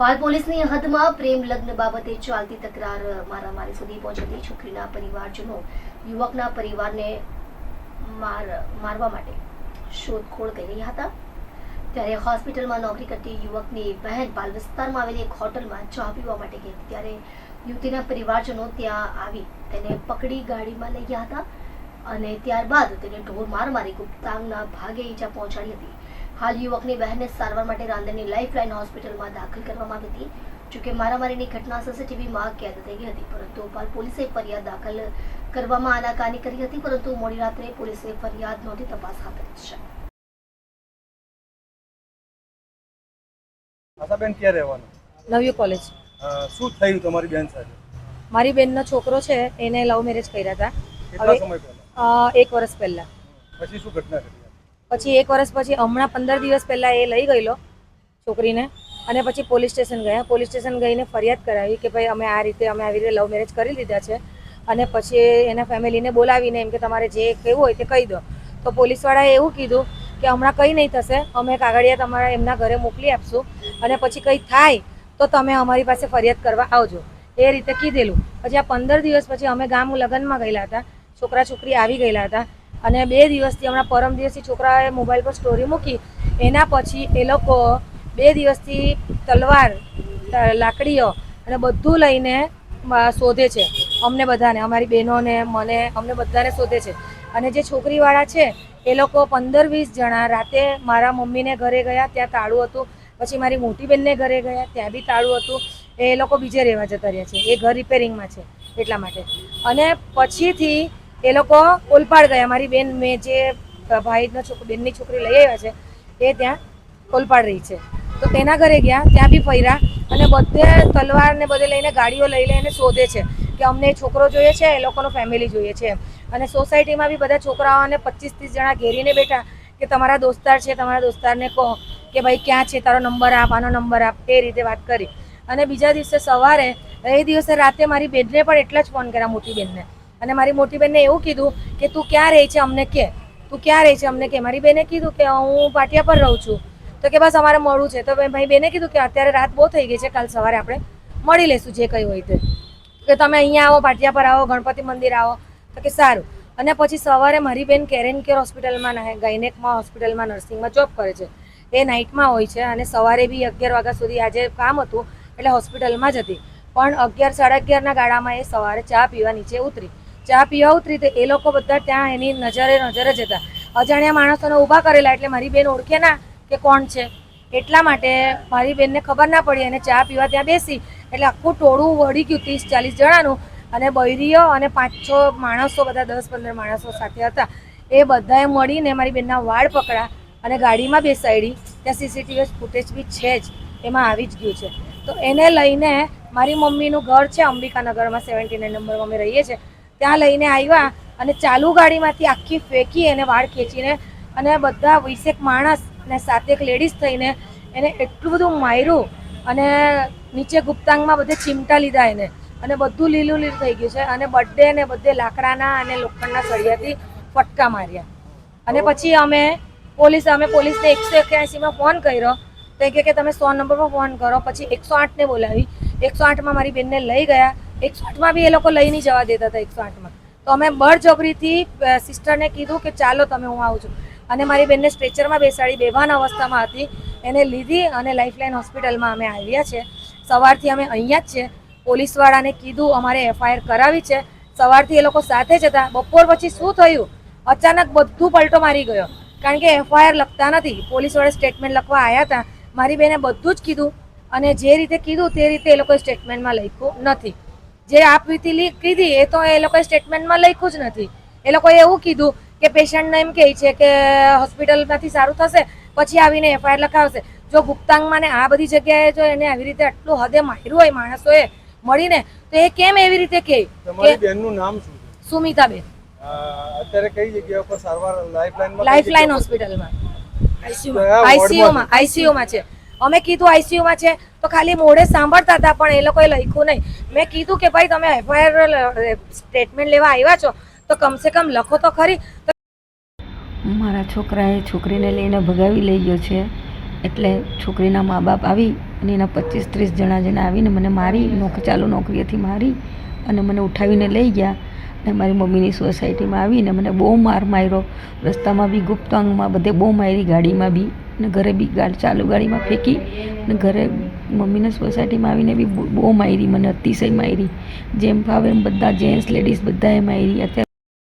પાલ પોલીસની હદમાં પ્રેમ લગ્ન બાબતે ચાલતી તકરાર મારામારી સુધી પહોંચતી છોકરીના પરિવારજનો યુવકના પરિવારને માર મારવા માટે શોધખોળ કરી રહ્યા હતા. ત્યારે હોસ્પિટલમાં નોકરી કરતી યુવકની બહેન પાલ વિસ્તારમાં આવેલી એક હોટલમાં ચા પીવા માટે ગઈ ત્યારે યુવતીના પરિવારજનો ત્યાં આવી તેને પકડી ગાડીમાં લઈ ગયા હતા અને ત્યારબાદ તેને ઢોર માર મારી ગુપ્તાંગના ભાગે ઈજા પહોંચાડી હતી. હાલ યુવકની બહેનને સારવાર માટે રાંદેરની લાઇફલાઇન હોસ્પિટલમાં દાખલ કરવામાં આવી હતી. જોકે મારામારીની ઘટના સીસીટીવીમાં કેદ થઈ ગઈ હતી પરંતુ પાલ પોલીસે ફરિયાદ દાખલ કરવામાં આનાકાની કરી હતી પરંતુ મોડી રાત્રે પોલીસે ફરિયાદ નોંધી તપાસ હાથ ધરી છે. આશાબેન ક્યાં રહેવાનું? નવ્ય કોલેજ. શું થયું તમારી બેન સાથે? મારી બેનનો છોકરો છે એને લવ મેરેજ કર્યા હતા. કેટલા સમય પહેલા? એક વર્ષ પહેલા. પછી શું ઘટના ઘટી? પછી એક વર્ષ પછી હમણાં પંદર દિવસ પહેલાં એ લઈ ગયેલો છોકરીને. અને પછી પોલીસ સ્ટેશન ગયા. પોલીસ સ્ટેશન ગઈને ફરિયાદ કરાવી કે ભાઈ અમે આ રીતે, અમે આવી રીતે લવ મેરેજ કરી લીધા છે. અને પછી એના ફેમિલીને બોલાવીને એમ કે તમારે જે કહેવું હોય તે કહી દો. તો પોલીસવાળાએ એવું કીધું કે હમણાં કંઈ નહીં થશે. અમે કાગળિયા તમારા એમના ઘરે મોકલી આપશું. અને પછી કંઈ થાય તો તમે અમારી પાસે ફરિયાદ કરવા આવજો. એ રીતે કીધેલું. પછી આ પંદર દિવસ પછી અમે ગામ લગ્નમાં ગયેલા હતા. છોકરા છોકરી આવી ગયેલા હતા. અને બે દિવસથી હમણાં પરમ દિવસથી છોકરાએ મોબાઈલ પર સ્ટોરી મૂકી. એના પછી એ લોકો બે દિવસથી તલવાર લાકડીઓ અને બધું લઈને શોધે છે. અમને બધાને, અમારી બહેનોને, મને, અમને બધાને શોધે છે. અને જે છોકરીવાળા છે, એ લોકો પંદર વીસ જણા રાતે મારા મમ્મીને ઘરે ગયા, ત્યાં તાળું હતું. પછી મારી મોટી બહેનને ઘરે ગયા, ત્યાં બી તાળું હતું. એ લોકો બીજે રહેવા જતા રહ્યા છે. એ ઘર રિપેરિંગમાં છે, એટલા માટે. અને પછીથી એ લોકો ઓલપાડ ગયા. મારી બેન મેં જે ભાઈનો છોકરો બેનની છોકરી લઈ આવ્યા છે, એ ત્યાં ઓલપાડ રહી છે. તો તેના ઘરે ગયા, ત્યાં બી ફર્યા અને બધે તલવાર ને બધે લઈને ગાડીઓ લઈ લઈને શોધે છે કે અમને છોકરો જોઈએ છે, એ લોકોનો ફેમિલી જોઈએ છે અને સોસાયટીમાં બી બધા છોકરાઓને પચીસ ત્રીસ જણા ઘેરીને બેઠા કે તમારા દોસ્તાર છે, તમારા દોસ્તારને કહો કે ભાઈ ક્યાં છે, તારો નંબર આપ, આનો નંબર આપ, એ રીતે વાત કરી. અને બીજા દિવસે સવારે, એ દિવસે રાતે મારી બેનને પણ એટલા જ ફોન કર્યા મોટી બેનને. અને મારી મોટી બેનને એવું કીધું કે, તું ક્યાં રહે છે? અમને કે. તું ક્યાં રહે છે? અમને કે. મારી બેને કીધું કે, હું પાટિયા પર રહું છું. તો કે, બસ, અમારે મળવું છે. તો ભાઈ બેને કીધું કે, અત્યારે રાત બહુ થઈ ગઈ છે, કાલ સવારે આપણે મળી લેશું જે કંઈ હોય તે. કે, તમે અહીંયા આવો, પાટિયા પર આવો, ગણપતિ મંદિર આવો. તો કે, સારું. અને પછી સવારે મારી બેન કેરેન કેર હોસ્પિટલમાં ગાયનેકમાં હોસ્પિટલમાં નર્સિંગમાં જોબ કરે છે. એ નાઇટમાં હોય છે અને સવારે બી અગિયાર વાગ્યા સુધી આજે કામ હતું, એટલે હોસ્પિટલમાં જ હતી. પણ અગિયાર, સાડા અગિયારના ગાળામાં એ સવારે ચા પીવા નીચે ઉતરી. ચા પીવા ઉતરી તો એ લોકો બધા ત્યાં એની નજરે નજરે જ હતા. અજાણ્યા માણસોને ઊભા કરેલા એટલે મારી બેન ઓળખે ના કે કોણ છે. એટલા માટે મારી બેનને ખબર ના પડી અને ચા પીવા ત્યાં બેસી. એટલે આખું ટોળું વળી ગયું ત્રીસ ચાલીસ જણાનું અને બૈરીઓ અને પાંચ છ માણસો બધા, દસ પંદર માણસો સાથે હતા. એ બધાએ મળીને મારી બેનના વાળ પકડા અને ગાડીમાં બેસાડી. ત્યાં સીસીટીવી ફૂટેજ બી છે જ. એમાં આવી જ ગયું છે. તો એને લઈને મારી મમ્મીનું ઘર છે અંબિકાનગરમાં સેવન્ટી નાઇન નંબરમાં અમે રહીએ છીએ. ત્યાં લઈને આવ્યા અને ચાલુ ગાડીમાંથી આખી ફેંકી એને વાળ ખેંચીને અને બધા વીસેક માણસ અને સાતેક લેડીઝ થઈને એને એટલું બધું માર્યું અને નીચે ગુપ્તાંગમાં બધે ચીમટા લીધા એને. અને બધું લીલું લીલું થઈ ગયું છે અને બર્થડે ને બધે લાકડાના અને લોખંડના સળિયાથી ફટકા માર્યા. અને પછી અમે પોલીસ, અમે પોલીસને એકસો એક્યાસીમાં ફોન કર્યો. તો કે તમે સો નંબર પર ફોન કરો. પછી એકસો આઠને બોલાવી. એકસો આઠમાં મારી બેનને લઈ ગયા. એકસો આઠમાં બી એ લોકો લઈ નહીં જવા દેતા હતા એકસો આઠમાં. તો અમે બળજબરીથી સિસ્ટરને કીધું કે ચાલો તમે, હું આવું છું. અને મારી બેનને સ્ટ્રેચરમાં બેસાડી બેભાન અવસ્થામાં હતી. એને લીધી અને લાઈફલાઈન હોસ્પિટલમાં અમે આવ્યા છે. સવારથી અમે અહીંયા જ છે. પોલીસવાળાને કીધું, અમારે એફઆઈઆર કરાવી છે. સવારથી એ લોકો સાથે જ હતા. બપોર પછી શું થયું? અચાનક બધું પલટો મારી ગયો. કારણ કે એફઆઈઆર લખતા નથી. પોલીસવાળા સ્ટેટમેન્ટ લખવા આવ્યા હતા. મારી બેને બધું જ કીધું. અને જે રીતે કીધું તે રીતે એ લોકોએ સ્ટેટમેન્ટમાં લખ્યું નથી. જે આપ વીતી કીધી એ તો એ લોકોએ સ્ટેટમેન્ટમાં લખ્યું જ નથી. એ લોકોએ એવું કીધું કે પેશન્ટને એમ કહે છે કે હોસ્પિટલમાંથી સારું થશે પછી આવીને એફઆઈઆર લખાવશે. જો ગુપ્તાંગમાં ને આ બધી જગ્યાએ જો એને આવી રીતે આટલું હદે માર્યું હોય માણસોએ મળીને તો એ કેમ એવી રીતે કહે તમારી કે બેનનું નામ શું છે? સુમિતાબેન. અત્યારે કઈ જગ્યા ઉપર સારવાર લાઈફલાઈન લાઈફલાઈન હોસ્પિટલમાં આઈસીયુમાં આઈસીયુમાં આઈસીયુમાં છે. અમે કીધું આઈસીયુમાં છે, તો ખાલી મોઢે સાંભળતા હતા, પણ એ લોકોએ લખ્યું નહીં. મેં કીધું કે ભાઈ, તમે એફઆઈઆર સ્ટેટમેન્ટ લેવા આવ્યા છો, તો કમસે કમ લખો તો ખરી. મારા છોકરાએ છોકરીને લઈને ભગાવી લઈ ગયો છે, એટલે છોકરીના મા બાપ આવી અને એના પચીસ ત્રીસ જણા જણા આવીને મને મારી, નોક, ચાલુ નોકરીએથી મારી અને મને ઉઠાવીને લઈ ગયા અને મારી મમ્મીની સોસાયટીમાં આવીને મને બહુ માર માર્યો. રસ્તામાં બી ગુપ્તાંગમાં બધે બહુ મારી ગાડીમાં બી. અને ઘરે બી ગાડી ચાલુ ગાડીમાં ફેંકી અને ઘરે મમ્મીને સોસાયટીમાં આવીને બી બહુ બહુ મારી મને અતિશય મારી. જેમ ફાવે એમ બધા જેન્ટ્સ લેડીઝ બધાએ મારી. અત્યારે